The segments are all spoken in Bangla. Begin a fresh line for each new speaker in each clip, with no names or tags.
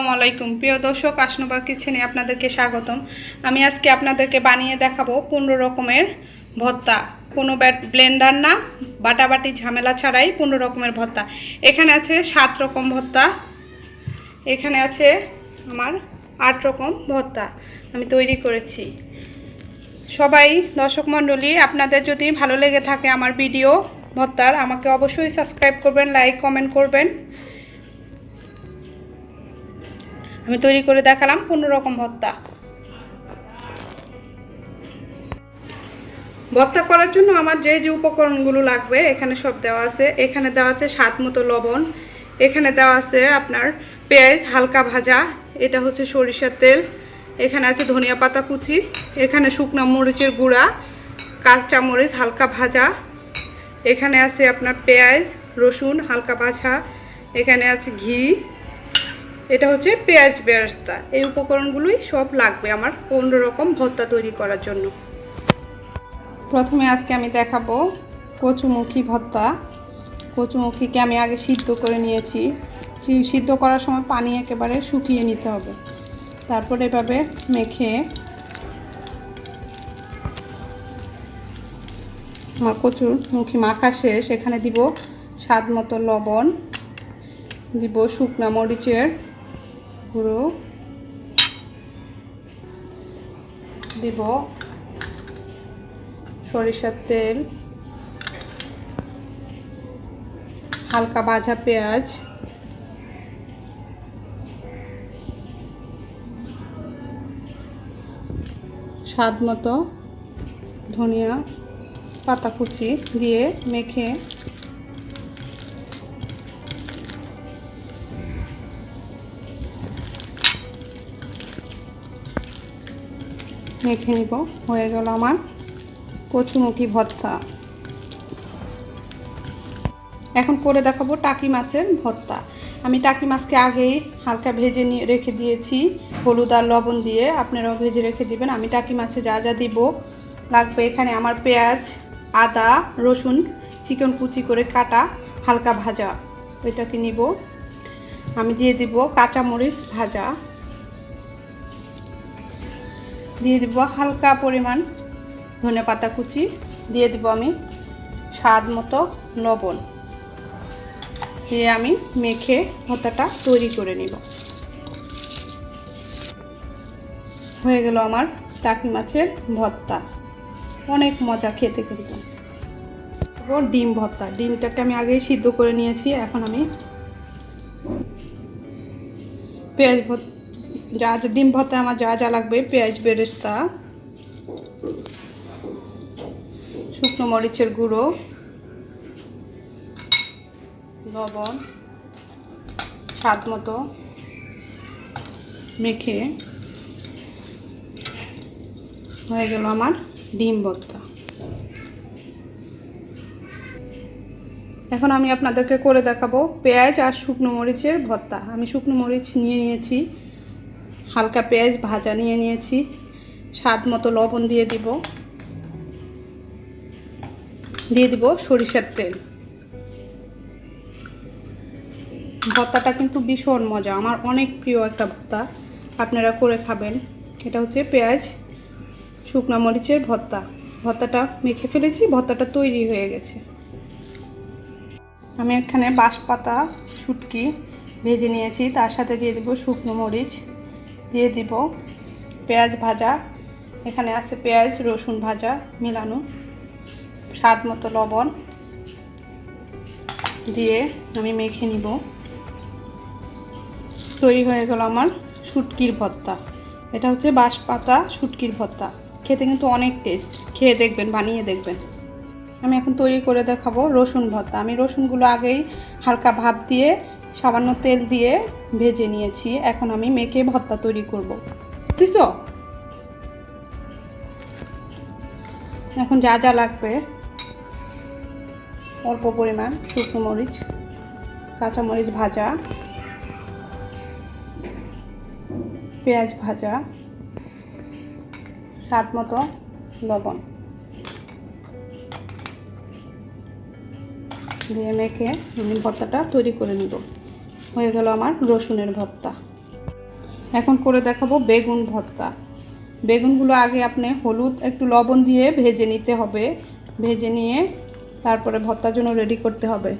আসসালামু আলাইকুম। প্রিয় দর্শক আসনুবার কিচেনে আপনাদেরকে স্বাগতম। আমি আজকে আপনাদেরকে বানিয়ে দেখাবো পনেরো রকমের ভর্তা। কোনো ব্লেন্ডার না, বাটাবাটি ঝামেলা ছাড়াই পনেরো রকমের ভর্তা। এখানে আছে সাত রকম ভর্তা। এখানে আছে আমার আট রকম ভর্তা আমি তৈরি করেছি। সবাই, দর্শক মণ্ডলী, আপনাদের যদি ভালো লেগে থাকে আমার ভিডিও ভর্তার, আমাকে অবশ্যই সাবস্ক্রাইব করবেন, লাইক, কমেন্ট করবেন। আমি তৈরি করে দেখালাম পনেরো রকম ভর্তা ভর্তা করার জন্য আমার যে যে উপকরণগুলো লাগবে, এখানে সব দেওয়া আছে। এখানে দেওয়া আছে স্বাদ মতো লবণ। এখানে দেওয়া আছে আপনার পেঁয়াজ, হালকা ভাজা। এটা হচ্ছে সরিষার তেল। এখানে আছে ধনিয়া পাতা কুচি। এখানে শুকনো মরিচের গুঁড়া, কাঁচা মরিচ, হালকা ভাজা। এখানে আছে আপনার পেঁয়াজ, রসুন, হালকা ভাজা। এখানে আছে ঘি। এটা হচ্ছে পেঁয়াজ বেরেস্তা। এই উপকরণগুলোই সব লাগবে আমার পনেরো রকম ভর্তা তৈরি করার জন্য। প্রথমে আজকে আমি দেখাবো কচুমুখী ভর্তা। কচুমুখীকে আমি আগে সিদ্ধ করে নিয়েছি। সিদ্ধ করার সময় পানি একেবারে শুকিয়ে নিতে হবে। তারপর এভাবে মেখে আমার কচুর মুখি মাখা শেষ। এখানে দিব স্বাদ মতো লবণ, দিব শুকনা মরিচের গুঁড়ো দিব সরিষার তেল হালকা ভাজা পেঁয়াজ স্বাদ মতো ধনিয়া পাতা কুচি দিয়ে মেখে মেখে নিব, হয়ে গেল আমার কচুমুখী ভর্তা। এখন করে দেখাবো টাকি মাছের ভর্তা। আমি টাকি মাছকে আগেই হালকা ভেজে নিয়ে রেখে দিয়েছি, হলুদ আর লবণ দিয়ে। আপনারাও ভেজে রেখে দিবেন। আমি টাকি মাছে যা যা দিব, লাগবে এখানে আমার পেঁয়াজ, আদা, রসুন, চিকন কুচি করে কাটা, হালকা ভাজা। ওইটাকে নিব। আমি দিয়ে দিব কাঁচামরিচ ভাজা। দিয়ে দিব হালকা পরিমাণ ধনে পাতা কুচি, দিয়ে দিব আমি স্বাদ মতো লবণ। দিয়ে আমি মেখে ভর্তাটা তৈরি করে নিব। হয়ে গেল আমার টাকি মাছের ভর্তা। অনেক মজা খেতে কিন্তু। ডিম ভর্তা। ডিমটাকে আমি আগেই সিদ্ধ করে নিয়েছি। এখন আমি পেঁয়াজ ভর্তা যা যা ডিম ভর্তা আমার যা যা লাগবে, পেঁয়াজ, বেরেস্তা, শুকনো মরিচের গুঁড়ো, লবণ, স্বাদ মতো মেখে হয়ে গেল আমার ডিম ভর্তা। এখন আমি আপনাদেরকে করে দেখাবো পেঁয়াজ আর শুকনো মরিচের ভর্তা। আমি শুকনো মরিচ নিয়ে নিয়েছি। হালকা পেঁয়াজ ভাজা নিয়ে নিয়েছি। স্বাদ মতো লবণ দিয়ে দিব। দিয়ে দিব সরিষার তেল। ভর্তাটা কিন্তু ভীষণ মজা। আমার অনেক প্রিয় একটা ভর্তা। আপনারা করে খাবেন। এটা হচ্ছে পেঁয়াজ, শুকনো মরিচের ভর্তা। ভর্তাটা মেখে ফেলেছি, ভর্তাটা তৈরি হয়ে গেছে। আমি এখানে বাঁশপাতা, শুটকি ভেজে নিয়েছি। তার সাথে দিয়ে দেবো শুকনো মরিচ। দিয়ে দিব পেঁয়াজ ভাজা। এখানে আছে পেঁয়াজ, রসুন ভাজা, মেলানো, স্বাদ মতো লবণ দিয়ে আমি মেখে নিব। তৈরি হয়ে গেল আমার শুটকির ভর্তা। এটা হচ্ছে বাঁশপাতা শুটকির ভর্তা। খেতে কিন্তু অনেক টেস্ট। খেয়ে দেখবেন, বানিয়ে দেখবেন। আমি এখন তৈরি করে দেখাবো রসুন ভর্তা। আমি রসুনগুলো আগেই হালকা ভাপ দিয়ে সামান্য তেল দিয়ে ভেজে নিয়েছি। এখন আমি মেখে ভর্তা তৈরি করব। বুঝছ এখন যা যা লাগবে, অল্প পরিমাণ শুকনো মরিচ কাঁচামরিচ ভাজা, পেঁয়াজ ভাজা, স্বাদ মতো লবণ দিয়ে মেখে ভর্তাটা তৈরি করে নিব। হয়ে গেল আমার রসুনের ভর্তা। এখন করে দেখাবো বেগুন ভর্তা। বেগুনগুলো আগে আপনি হলুদ, একটু লবণ দিয়ে ভেজে নিতে হবে। ভেজে নিয়ে তারপরে ভর্তার জন্য রেডি করতে হবে।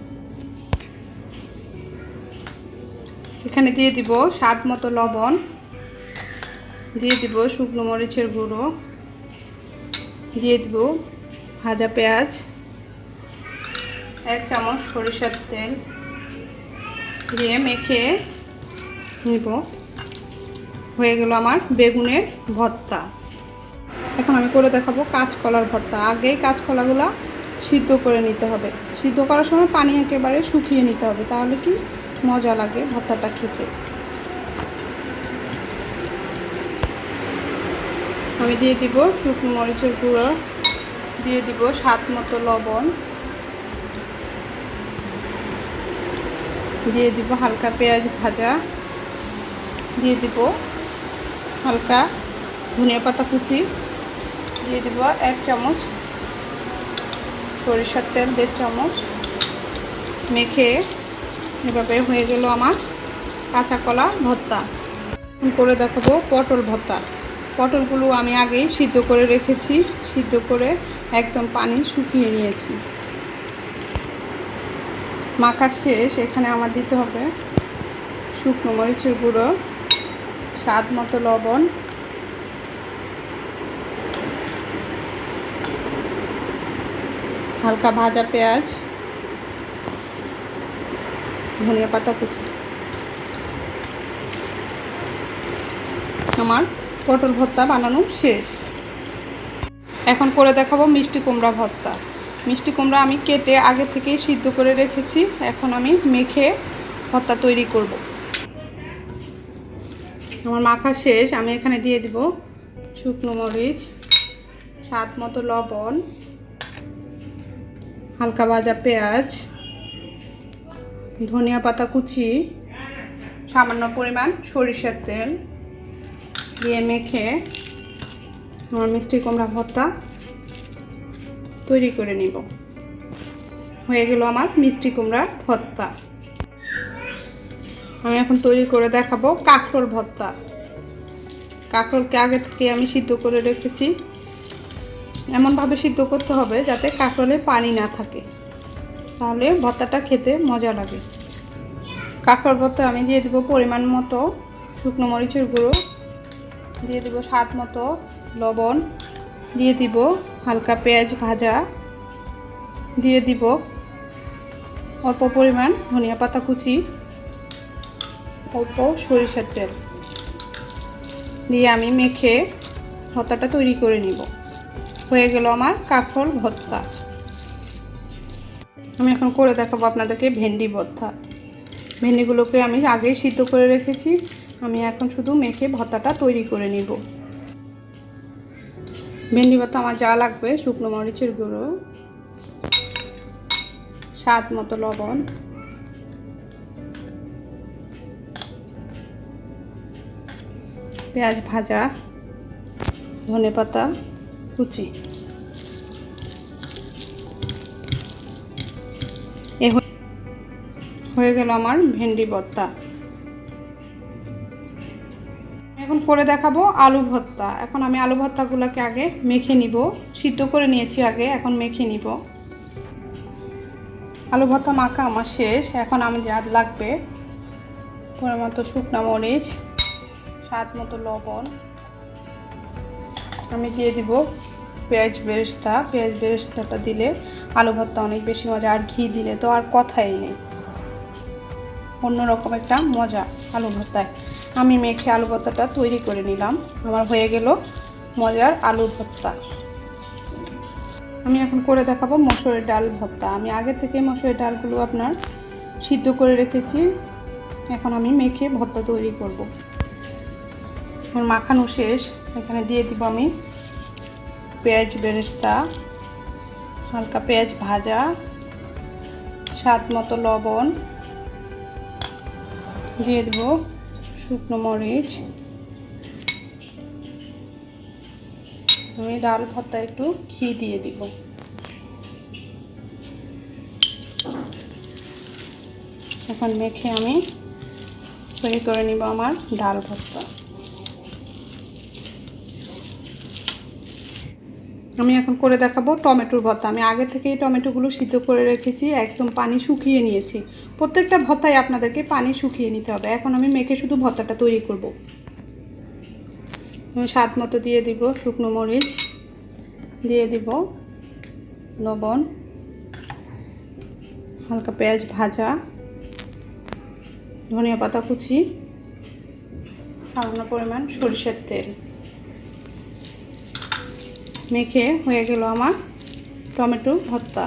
এখানে দিয়ে দিব স্বাদ মতো লবণ। দিয়ে দিব শুকনো মরিচের গুঁড়ো। দিয়ে দিব ভাজা পেঁয়াজ। এক চামচ সরিষার তেল। দিয়ে মেখে নিব। হয়ে গেল আমার বেগুনের ভর্তা। এখন আমি করে দেখাবো কাঁচকলার ভর্তা। আগেই কাঁচকলাগুলো সিদ্ধ করে নিতে হবে। সিদ্ধ করার সময় পানি একেবারে শুকিয়ে নিতে হবে, তাহলে কি মজা লাগে ভর্তাটা খেতে। আমি দিয়ে দিব শুকনো মরিচের গুঁড়ো, দিয়ে দিব স্বাদ মতো লবণ। দিয়ে দিব হালকা পেঁয়াজ ভাজা। দিয়ে দিব হালকা ধনিয়া পাতা কুচি। দিয়ে দিব এক চামচ সরিষার তেল, দেড় চামচ মেখে এভাবে হয়ে গেল আমার কাঁচা কলা ভর্তা। করে দেখাবো পটল ভর্তা। পটলগুলো আমি আগেই সিদ্ধ করে রেখেছি। সিদ্ধ করে একদম পানি শুকিয়ে নিয়েছি। মাখার শেষ, এখানে আমার দিতে হবে শুকনো মরিচের গুঁড়ো, স্বাদ মতো লবণ। হালকা ভাজা পেঁয়াজ, ধনিয়া পাতা কুচি। আমার পটল ভর্তা বানানো শেষ। এখন করে দেখাবো মিষ্টি কুমড়া ভর্তা। মিষ্টি কুমড়া আমি কেটে আগে থেকেই সিদ্ধ করে রেখেছি। এখন আমি মেখে ভর্তা তৈরি করব। আমার মাখা শেষ, আমি এখানে দিয়ে দিব শুকনো মরিচ, স্বাদ মতো লবণ, হালকা ভাজা পেঁয়াজ, ধনিয়া পাতা কুচি, সামান্য পরিমাণ সরিষার তেল দিয়ে মেখে আমার মিষ্টি কুমড়া ভর্তা তৈরি করে নিব। হয়ে গেল আমার মিষ্টি কুমড়ার ভর্তা। আমি এখন তৈরি করে দেখাবো কাঁকরোল ভর্তা। কাঁকরোলকে আগে থেকে আমি সিদ্ধ করে রেখেছি। এমনভাবে সিদ্ধ করতে হবে যাতে কাঁকরোলে পানি না থাকে। তাহলে ভর্তাটা খেতে মজা লাগে। কাঁকরোল ভর্তা আমি দিয়ে দেবো পরিমাণ মতো শুকনো মরিচের গুঁড়ো। দিয়ে দেবো স্বাদ মতো লবণ। দিয়ে দিব হালকা পেঁয়াজ ভাজা দিয়ে দিব। অল্প পরিমাণ ধনিয়া পাতা কুচি, অল্প সরিষার তেল দিয়ে আমি মেখে ভর্তাটা তৈরি করে নিব। হয়ে গেল আমার কাঁকরোল ভর্তা। আমি এখন করে দেখাবো আপনাদেরকে ভেন্ডি ভর্তা। ভেন্ডিগুলোকে আমি আগেই সিদ্ধ করে রেখেছি। আমি এখন শুধু মেখে ভর্তাটা তৈরি করে নিব। ভেন্ডি ভর্তা আমার যা লাগবে, শুকনো মরিচের গুঁড়ো, স্বাদ মতো লবণ। পেঁয়াজ ভাজা, ধনে পাতা, কুচি। হয়ে গেল আমার ভেন্ডি ভর্তা। এখন করে দেখাবো আলু ভর্তা। এখন আমি আলু ভর্তাগুলোকে আগে মেখে নিব। সিদ্ধ করে নিয়েছি আগে, এখন মেখে নিব। আলু ভর্তা মাখা আমার শেষ। এখন আমি যা লাগবে মতো শুকনো মরিচ, স্বাদ মতো লবণ, আমি দিয়ে দিব পেঁয়াজ বেরেস্তা। পেঁয়াজ বেরেস্তাটা দিলে আলু ভর্তা অনেক বেশি মজা। আর ঘি দিলে তো আর কথাই নেই। অন্যরকম একটা মজা আলু ভর্তায়। আমি মেখে আলু ভর্তাটা তৈরি করে নিলাম। আমার হয়ে গেল মজার আলু ভর্তা। আমি এখন করে দেখাবো মসুরের ডাল ভর্তা। আমি আগে থেকে মসুরের ডালগুলো আপনার সিদ্ধ করে রেখেছি। এখন আমি মেখে ভর্তা তৈরি করব। আমার মাখানো শেষ। এখানে দিয়ে দিব আমি পেঁয়াজ বেরেস্তা, হালকা পেঁয়াজ ভাজা, স্বাদ মতো লবণ। দিয়ে দেবো শুকনো মরিচ। আমি ডাল ভর্তা একটু ঘি দিয়ে দিব। এখন মেখে আমি তৈরি করে নিব আমার ডাল ভর্তা। আমি এখন করে দেখাবো টমেটোর ভর্তা। আমি আগে থেকেই টমেটোগুলো সিদ্ধ করে রেখেছি, একদম পানি শুকিয়ে নিয়েছি। প্রত্যেকটা ভর্তায় আপনাদেরকে পানি শুকিয়ে নিতে হবে। এখন আমি মেখে শুধু ভর্তাটা তৈরি করব। আমি স্বাদ মতো দিয়ে দিব শুকনো মরিচ, দিয়ে দিব লবণ, হালকা পেঁয়াজ ভাজা, ধনিয়া পাতা কুচি, সামান্য পরিমাণ সরিষার তেল। মেখে হয়ে গেল আমার টমেটো ভর্তা।